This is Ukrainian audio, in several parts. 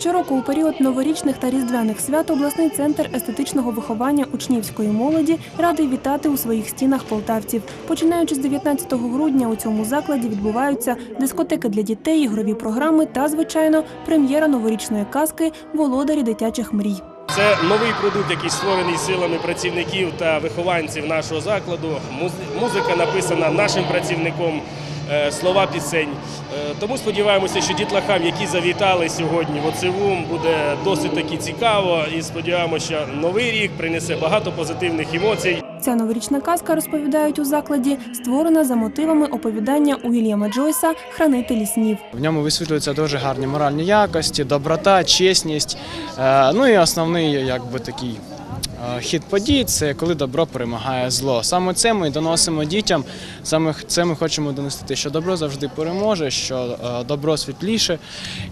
Щороку у період новорічних та різдвяних свят обласний центр естетичного виховання учнівської молоді радий вітати у своїх стінах полтавців. Починаючи з 19 грудня у цьому закладі відбуваються дискотеки для дітей, ігрові програми та, звичайно, прем'єра новорічної казки Володарі дитячих мрій. Це новий продукт, який створений силами працівників та вихованців нашого закладу. Муз- Музика написана нашим працівником, слова пісень. Е, Тому сподіваємося, що дітлахам, які завітали сьогодні в Оцевум, буде досить таки цікаво. І сподіваємося, що новий рік принесе багато позитивних емоцій. Ця новорічна казка, розповідають у закладі, створена за мотивами оповідання Уільяма Джойса Хранителі снів. В ньому висвітлюються дуже гарні моральні якості, доброта, чесність. Е, Ну і основний, якби такий е, хід подій це коли добро перемагає зло. Саме це ми доносимо дітям. Саме це ми хочемо донести, що добро завжди переможе, що е, добро світліше,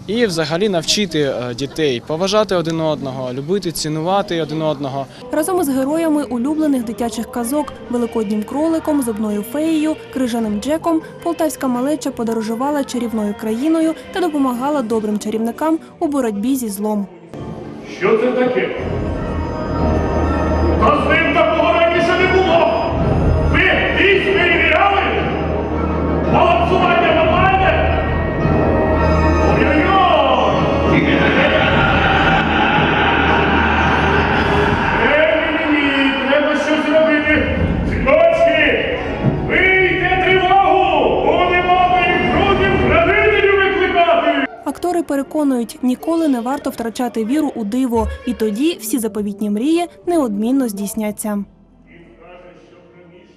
і взагалі навчити е, дітей поважати один одного, любити, цінувати один одного. Разом із героями улюблених дитячих казок, великоднім кроликом, зубною феєю, крижаним Джеком, полтавська малеча подорожувала чарівною країною та допомагала добрим чарівникам у боротьбі зі злом. Що це таке? Та з викликати! Переконують, ніколи не варто втрачати віру у диво, і тоді всі заповітні мрії неодмінно здійсняться.